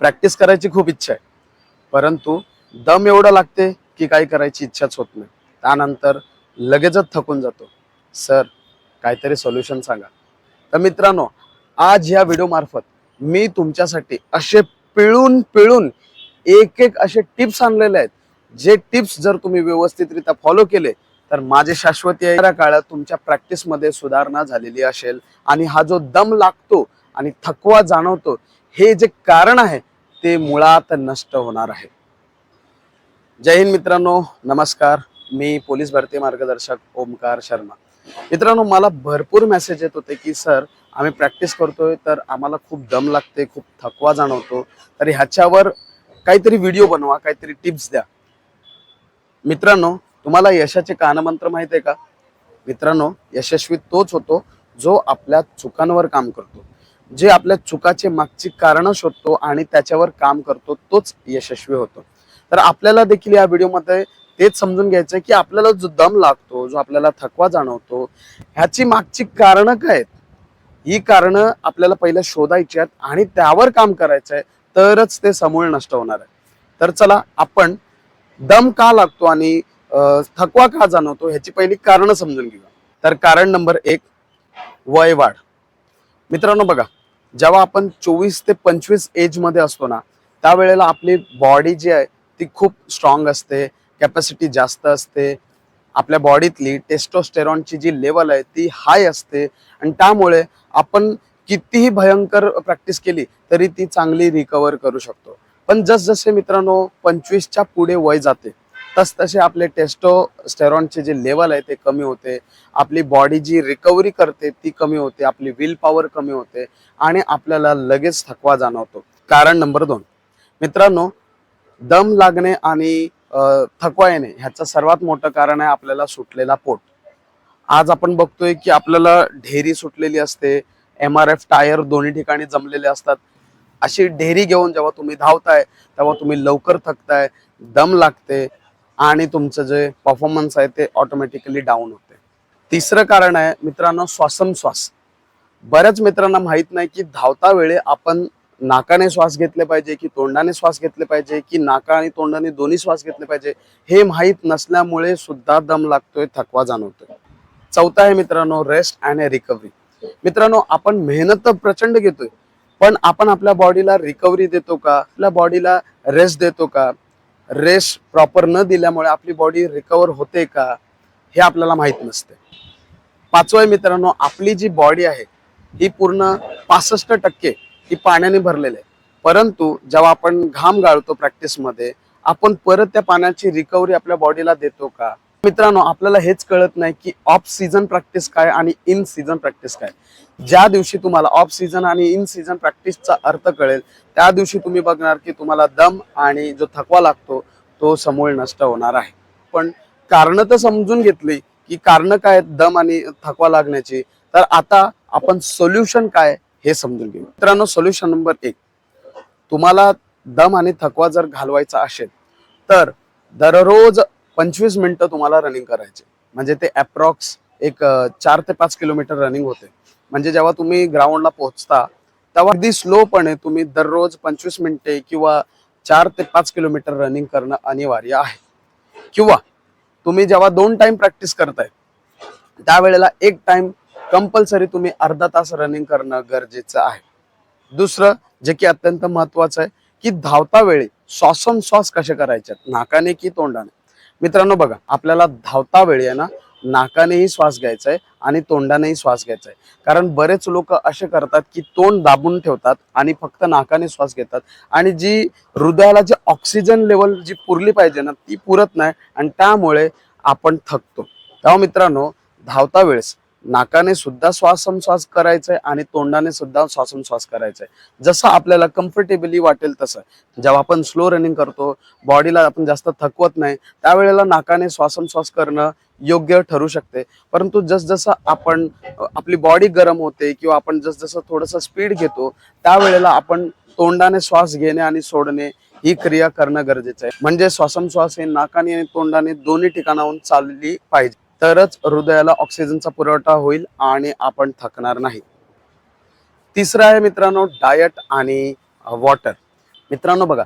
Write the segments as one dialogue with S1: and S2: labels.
S1: Practice करायची खूप इच्छा आहे. परंतु दम एवढा लागते की काही करायची इच्छाच होत नाही. त्यानंतर लगेचच थकून जातो. सर काहीतरी सोल्युशन सांगा. तर मित्रांनो आज ह्या व्हिडिओमार्फत मी तुमच्यासाठी असे पिळून पिळून एक एक असे टिप्स आणलेले आहेत. जे टिप्स जर तुम्ही व्यवस्थितरित्या फॉलो केले तर माझे शाश्वती येणाऱ्या काळात तुमच्या प्रॅक्टिसमध्ये सुधारणा झालेली असेल आणि हा जो दम लागतो आणि थकवा जाणवतो हे जे कारण आहे ते मुळात नष्ट होणार आहे. जय हिंद मित्रांनो नमस्कार. मी पोलीस भरती मार्गदर्शक ओमकार शर्मा. मित्रांनो मला भरपूर मेसेज येत होते की सर आम्ही प्रॅक्टिस करतोय तर आम्हाला खूप दम लागते खूप थकवा जाणवतो. तर ह्याच्यावर काहीतरी व्हिडिओ बनवा काहीतरी टिप्स द्या. मित्रांनो तुम्हाला यशाचे कानमंत्र माहीत आहे का? मित्रांनो यशस्वी तोच होतो जो आपल्या चुकांवर काम करतो. जे आपल्या चुकाचे मागची कारणं शोधतो आणि त्याच्यावर काम करतो तोच यशस्वी होतो. तर आपल्याला देखील या व्हिडिओमध्ये तेच समजून घ्यायचं आहे की आपल्याला जो दम लागतो जो आपल्याला थकवा जाणवतो ह्याची मागची कारणं काय आहेत? ही कारणं आपल्याला पहिलं शोधायची आहेत आणि त्यावर काम करायचं आहे तरच ते समूळ नष्ट होणार आहे. तर चला आपण दम का लागतो आणि थकवा का जाणवतो ह्याची पहिली कारणं समजून घेऊया. तर कारण नंबर एक वय वाढ मित्रांनो बघा जेव्हा आपण चोवीस ते पंचवीस एजमध्ये असतो ना त्यावेळेला आपली बॉडी जी आहे ती खूप स्ट्रॉंग असते कॅपॅसिटी जास्त असते. आपल्या बॉडीतली टेस्टोस्टेरॉनची जी लेवल आहे ती हाय असते. आणि त्यामुळे आपण कितीही भयंकर प्रॅक्टिस केली तरी ती चांगली रिकवर करू शकतो. पण जसजसे मित्रांनो पंचवीसच्या पुढे वय जाते तसतसे आपले आपले टेस्टोस्टेरॉनचे जे लेवल आहे ते कमी होते. आपली बॉडी जी रिकव्हरी करते ती कमी होते. आपली विल पॉवर कमी होते. आणि आपल्याला लगेच थकवा जाणवतो. कारण नंबर दोन मित्रांनो दम लागणे आणि थकवा येणे ह्याचं सर्वात मोठं कारण आहे आपल्याला सुटलेला पोट. आज आपण बघतोय की आपल्याला ढेरी सुटलेली असते. एम आर एफ टायर दोन्ही ठिकाणी जमलेले असतात. अशी ढेरी घेऊन जेव्हा तुम्ही धावताय तेव्हा तुम्ही लवकर थकताय दम लागते. आणि तुमचं जे परफॉर्मन्स आहे ते ऑटोमॅटिकली डाऊन होते. तिसरं कारण आहे मित्रांनो श्वासनश्वास बऱ्याच मित्रांना माहीत नाही की धावता वेळी आपण नाकाने श्वास घेतले पाहिजे की तोंडाने श्वास घेतले पाहिजे की नाका आणि तोंडाने दोन्ही श्वास घेतले पाहिजे हे माहीत नसल्यामुळे सुद्धा दम लागतोय थकवा जाणवतोय. चौथा आहे मित्रांनो रेस्ट अँड रिकव्हरी मित्रांनो आपण मेहनत तर प्रचंड घेतोय पण आपण आपल्या बॉडीला रिकव्हरी देतो का? आपल्या बॉडीला रेस्ट देतो का? रेस्ट प्रॉपर न दिल्यामुळे आपली बॉडी रिकवर होते का हे आपल्याला माहीत नसते. पाचवं मित्रांनो आपली जी बॉडी आहे ही पूर्ण पासष्ट टक्के ही पाण्याने भरलेली आहे. परंतु जेव्हा आपण घाम गाळतो प्रॅक्टिसमध्ये आपण परत त्या पाण्याची रिकव्हरी आपल्या बॉडीला देतो का? मित्रांनो आपल्याला हेच कळत नाही की ऑफ सीझन प्रॅक्टिस काय आणि इन सीझन प्रॅक्टिस काय. ज्या दिवशी तुम्हाला ऑफ सीझन आणि इन सीझन प्रॅक्टिसचा अर्थ कळेल त्या दिवशी तुम्ही बघणार की तुम्हाला दम आणि जो थकवा लागतो तो समूळ नष्ट होणार आहे. पण कारण तर समजून घेतली की कारण काय दम आणि थकवा लागण्याची. तर आता आपण सोल्युशन काय हे समजून घेऊ. मित्रांनो सोल्युशन नंबर एक. तुम्हाला दम आणि थकवा जर घालवायचा असेल तर दररोज पंचवीस मिनिटं तुम्हाला रनिंग करायचे. म्हणजे ते अप्रॉक्स एक चार ते पाच किलोमीटर रनिंग होते. म्हणजे जेव्हा तुम्ही ग्राउंडला पोहोचता तेव्हा अगदी स्लोपणे तुम्ही दररोज पंचवीस मिनिटे किंवा चार ते पाच किलोमीटर रनिंग करणं अनिवार्य आहे. किंवा तुम्ही जेव्हा दोन टाइम प्रॅक्टिस करताय त्यावेळेला एक टाइम कंपल्सरी तुम्ही अर्धा तास रनिंग करणं गरजेचं आहे. दुसरं जे की अत्यंत महत्वाचं आहे की धावता वेळी श्वासोच्छ्वास कसे करायचे? नाकाने की तोंडाने? मित्रांनो बघा आपल्याला धावता वेळी आहे ना नाकानेही श्वास घ्यायचा आहे आणि तोंडानेही श्वास घ्यायचा आहे कारण बरेच लोक असे करतात की तोंड दाबून ठेवतात आणि फक्त नाकाने श्वास घेतात. आणि जी हृदयाला जी ऑक्सिजन लेवल जी पुरली पाहिजे ना ती पुरत नाही आणि त्यामुळे आपण थकतो. तेव्हा मित्रांनो धावता वेळेस नाकाने सुद्धा श्वासमश्वास करायचा आहे आणि तोंडाने सुद्धा श्वासमश्वास करायचा आहे जसं आपल्याला कम्फर्टेबली वाटेल तसं. जेव्हा आपण स्लो रनिंग करतो बॉडीला आपण जास्त थकवत नाही त्यावेळेला नाकाने श्वासमश्वास करणं योग्य ठरू शकते. परंतु जसजसं आपण आपली बॉडी गरम होते किंवा आपण जसजसं थोडंसं स्पीड घेतो त्यावेळेला आपण तोंडाने श्वास घेणे आणि सोडणे ही क्रिया करणं गरजेचं आहे. म्हणजे श्वासमश्वास हे नाकाने आणि तोंडाने दोन्ही ठिकाणाहून चालली पाहिजे. तरच हृदयाला ऑक्सिजनचा पुरवठा होईल आणि आपण थकणार नाही. तिसरं आहे मित्रांनो डायट आणि वॉटर मित्रांनो बघा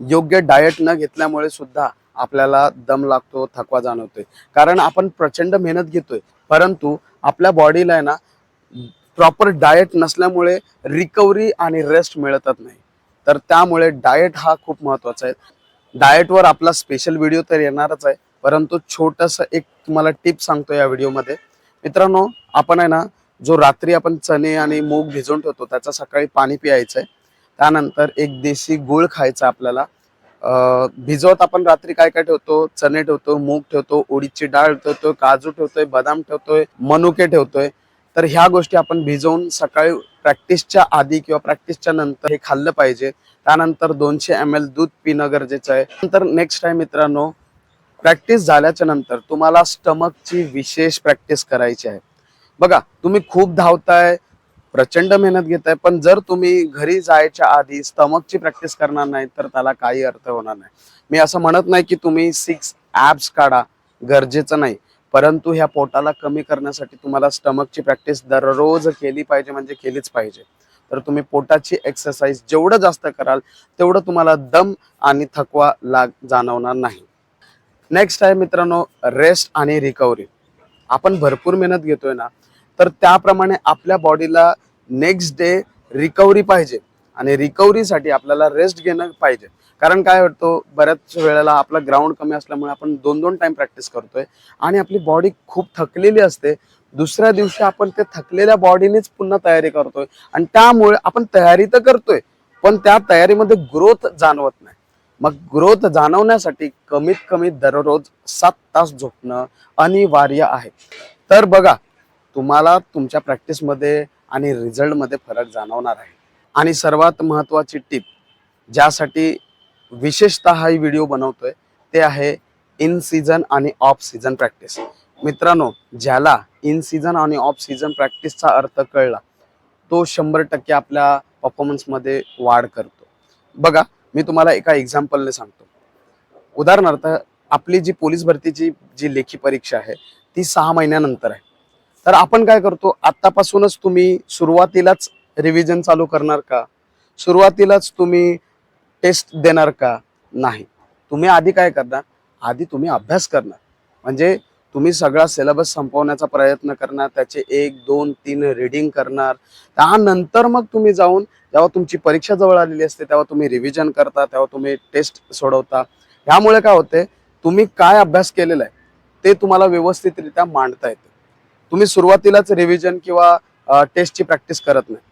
S1: योग्य डाएट न घेतल्यामुळे सुद्धा आपल्याला दम लागतो थकवा जाणवतोय. कारण आपण प्रचंड मेहनत घेतोय परंतु आपल्या बॉडीला आहे ना प्रॉपर डाएट नसल्यामुळे रिकव्हरी आणि रेस्ट मिळतच नाही. तर त्यामुळे डाएट हा खूप महत्त्वाचा आहे. डाएटवर आपला स्पेशल व्हिडिओ तर येणारच आहे. परंतु छोटस एक तुम्हाला टिप सांगतो या व्हिडिओमध्ये. मित्रांनो आपण आहे ना जो रात्री आपण चणे आणि मूग भिजवून ठेवतो त्याचा सकाळी पाणी प्यायचं आहे त्यानंतर एक देशी गुळ खायचा आपल्याला. भिजवत आपण रात्री काय काय ठेवतो? चणे ठेवतो मूग ठेवतो उडीदची डाळ ठेवतोय काजू ठेवतोय बदाम ठेवतोय मनुके ठेवतोय. तर ह्या गोष्टी आपण भिजवून सकाळी प्रॅक्टिसच्या आधी किंवा प्रॅक्टिसच्या नंतर हे खाल्लं पाहिजे. त्यानंतर दोनशे एम एल दूध पिणं गरजेचं आहे. नंतर नेक्स्ट टाइम मित्रांनो प्रॅक्टिस झाल्याच्यानंतर तुम्हाला स्टमकची विशेष प्रॅक्टिस करायची आहे. बघा तुम्ही खूप धावताय प्रचंड मेहनत घेताय पण जर तुम्ही घरी जायच्या आधी स्टमकची प्रॅक्टिस करणार नाही तर त्याला काही अर्थ होणार नाही. मी असं म्हणत नाही की तुम्ही सिक्स ॲप्स काढा गरजेचं नाही. परंतु ह्या पोटाला कमी करण्यासाठी तुम्हाला स्टमकची प्रॅक्टिस दररोज केली पाहिजे म्हणजे केलीच पाहिजे. तर तुम्ही पोटाची एक्सरसाइज जेवढं जास्त कराल तेवढं तुम्हाला दम आणि थकवा लाग जाणवणार नाही. नेक्स्ट आहे मित्रांनो रेस्ट आणि रिकव्हरी आपण भरपूर मेहनत घेतोय ना तर त्याप्रमाणे आपल्या बॉडीला नेक्स्ट डे रिकव्हरी पाहिजे. आणि रिकव्हरीसाठी आपल्याला रेस्ट घेणं पाहिजे. कारण काय वाटतो बऱ्याच वेळेला आपला ग्राउंड कमी असल्यामुळे आपण दोन दोन टाइम प्रॅक्टिस करतोय आणि आपली बॉडी खूप थकलेली असते. दुसऱ्या दिवशी आपण ते थकलेल्या बॉडीनेच पुन्हा तयारी करतोय. आणि त्यामुळे आपण तयारी तर करतोय पण त्या तयारीमध्ये ग्रोथ जाणवत नाही. मग ग्रोथ जाणवण्यासाठी कमीत कमी दररोज सात तास झोपणं अनिवार्य आहे. तर बघा तुम्हाला तुमच्या प्रॅक्टिसमध्ये आणि रिझल्टमध्ये फरक जाणवणार आहे. आणि सर्वात महत्त्वाची टीप ज्यासाठी विशेषतः हा व्हिडिओ बनवतोय ते आहे इन सीझन आणि ऑफ सीझन प्रॅक्टिस मित्रांनो ज्याला इन सीझन आणि ऑफ सीझन प्रॅक्टिसचा अर्थ कळला तो शंभर टक्के आपल्या परफॉर्मन्समध्ये वाढ करतो. बघा मी तुम्हाला एका एक्झाम्पलने सांगतो. उदाहरणार्थ आपली जी पोलीस भरतीची जी लेखी परीक्षा आहे ती सहा महिन्यानंतर आहे. तर आपण काय करतो आत्तापासूनच तुम्ही सुरुवातीलाच रिव्हिजन चालू करणार का? सुरुवातीलाच तुम्ही टेस्ट देणार का? नाही. तुम्ही आधी काय करणार? आधी तुम्ही अभ्यास करणार. म्हणजे तुम्ही सगळा सिलेबस संपवण्याचा प्रयत्न करणार त्याचे एक दोन तीन रिडिंग करणार. त्यानंतर मग तुम्ही जाऊन जेव्हा तुमची परीक्षा जवळ आलेली असते तेव्हा तुम्ही रिव्हिजन करता तेव्हा तुम्ही टेस्ट सोडवता. ह्यामुळे काय होते तुम्ही काय अभ्यास केलेला आहे ते तुम्हाला व्यवस्थितरित्या मांडता येते. तुम्ही सुरुवातीलाच रिव्हिजन किंवा टेस्टची प्रॅक्टिस करत नाही.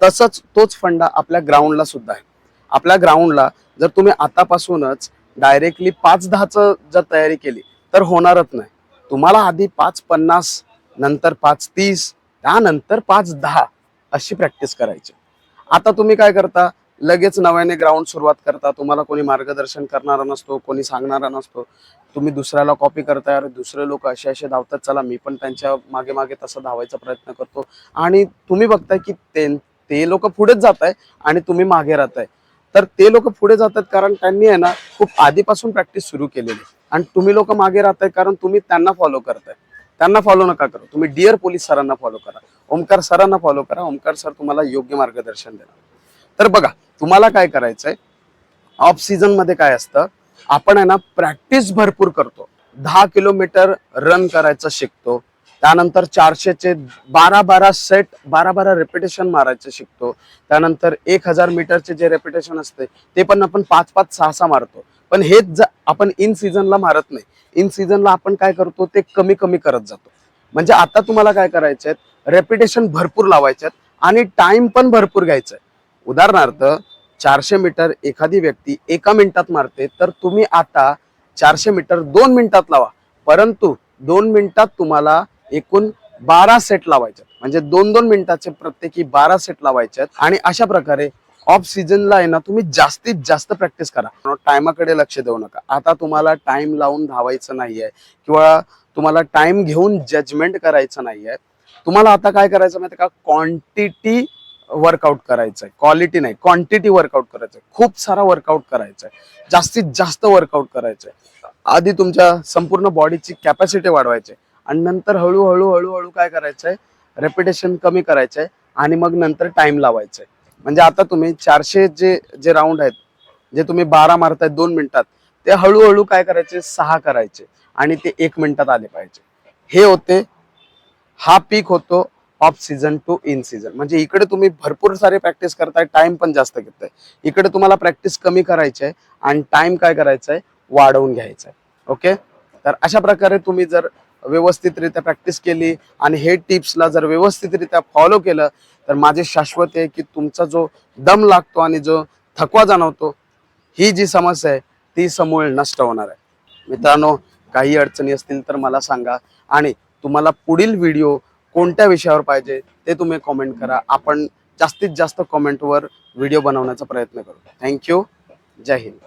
S1: तसंच तोच फंडा आपल्या ग्राउंडला सुद्धा आहे. आपल्या ग्राउंडला जर तुम्ही आतापासूनच डायरेक्टली पाच दहाचं जर तयारी केली तर होणारच नाही. तुम्हाला आधी पाच पन्नास नंतर पाच तीस त्यानंतर पाच दहा अशी प्रॅक्टिस करायची. आता तुम्ही काय करता? लगेच नव्याने ग्राउंड सुरुवात करता. तुम्हाला कोणी मार्गदर्शन करणारा नसतो कोणी सांगणारा नसतो. तुम्ही दुसऱ्याला कॉपी करताय अरे दुसरे लोक असे असे धावतात चला मी पण त्यांच्या मागे मागे तसं धावायचा प्रयत्न करतो. आणि तुम्ही बघताय की ते ते लोक पुढेच जात आहे आणि तुम्ही मागे राहताय. तर ते लोक पुढे जातात कारण त्यांनी आहे ना खूप आधीपासून प्रॅक्टिस सुरू केलेली आणि तुम्ही लोक मागे राहताय कारण तुम्ही त्यांना फॉलो करताय. त्यांना फॉलो नका करू. तुम्ही डिअर पोलीस सरांना फॉलो करा. ओमकार सरांना फॉलो करा. ओमकार सर तुम्हाला योग्य मार्गदर्शन देणार. तर बघा तुम्हाला काय करायचंय? ऑफ सीझनमध्ये काय असतं? आपण आहे ना प्रॅक्टिस भरपूर करतो. दहा किलोमीटर रन करायचं शिकतो. त्यानंतर चारशेचे बारा बारा सेट बारा बारा रेपिटेशन मारायचं शिकतो. त्यानंतर एक हजार मीटरचे जे रेपिटेशन असते ते पण आपण पाच पाच सहा सहा मारतो. पण हेच ज- आपण इन सीझनला मारत नाही. इन सीझनला आपण काय करतो ते कमी कमी करत जातो. म्हणजे आता तुम्हाला काय करायचे रेपिटेशन भरपूर लावायचे आणि टाइम पण भरपूर घ्यायचा आहे. उदाहरणार्थ चारशे मीटर एखादी व्यक्ती एका मिनिटात मारते तर तुम्ही आता चारशे मीटर दोन मिनिटात लावा. परंतु दोन मिनिटात तुम्हाला एकूण बारा सेट लावायचे म्हणजे दोन दोन मिनिटाचे प्रत्येकी बारा सेट लावायचे आणि अशा प्रकारे ऑफ सीझनला आहे ना तुम्ही जास्तीत जास्त प्रॅक्टिस करा. टायमाकडे लक्ष देऊ नका. आता तुम्हाला टाइम लावून धावायचं नाहीये किंवा तुम्हाला टाइम घेऊन जजमेंट करायचं नाहीये. तुम्हाला आता काय करायचं माहिती का? क्वांटिटी वर्कआउट करायचं आहे क्वालिटी नाही क्वांटिटी वर्कआउट करायचं आहे खूप सारा वर्कआउट करायचा आहे जास्तीत जास्त वर्कआउट करायचं आहे आधी तुमच्या संपूर्ण बॉडीची कॅपॅसिटी वाढवायची. आणि नंतर हळूहळू हळूहळू काय करायचं आहे रेपिटेशन कमी करायचं आहे आणि मग नंतर टाइम लावायचं आहे म्हणजे आता तुम्ही चारशे जे जे राऊंड आहेत जे तुम्ही बारा मारताय दोन मिनिटात ते हळूहळू काय करायचे? सहा करायचे आणि ते एक मिनिटात आले पाहिजे. हे होते हा पीक होतो off season to in season म्हणजे इकडे तुम्ही भरपूर सारे प्रॅक्टिस करताय टाइम पण जास्त घेताय. इकडे तुम्हाला प्रॅक्टिस कमी करायची आहे आणि टाइम काय करायचा आहे वाढवून घ्यायचा आहे ओके तर अशा प्रकारे तुम्ही जर व्यवस्थितरित्या प्रॅक्टिस केली आणि हे टिप्सला जर व्यवस्थितरित्या फॉलो केलं तर माझे शाश्वत आहे की तुमचा जो दम लागतो आणि जो थकवा जाणवतो ही जी समस्या आहे ती समूळ नष्ट होणार आहे. मित्रांनो काही अडचणी असतील तर मला सांगा आणि तुम्हाला पुढील व्हिडिओ कोणत्या विषयावर पाहिजे ते तुम्ही कॉमेंट करा. आपण जास्तीत जास्त कॉमेंटवर व्हिडिओ बनवण्याचा प्रयत्न करू. Thank you Jai Hind.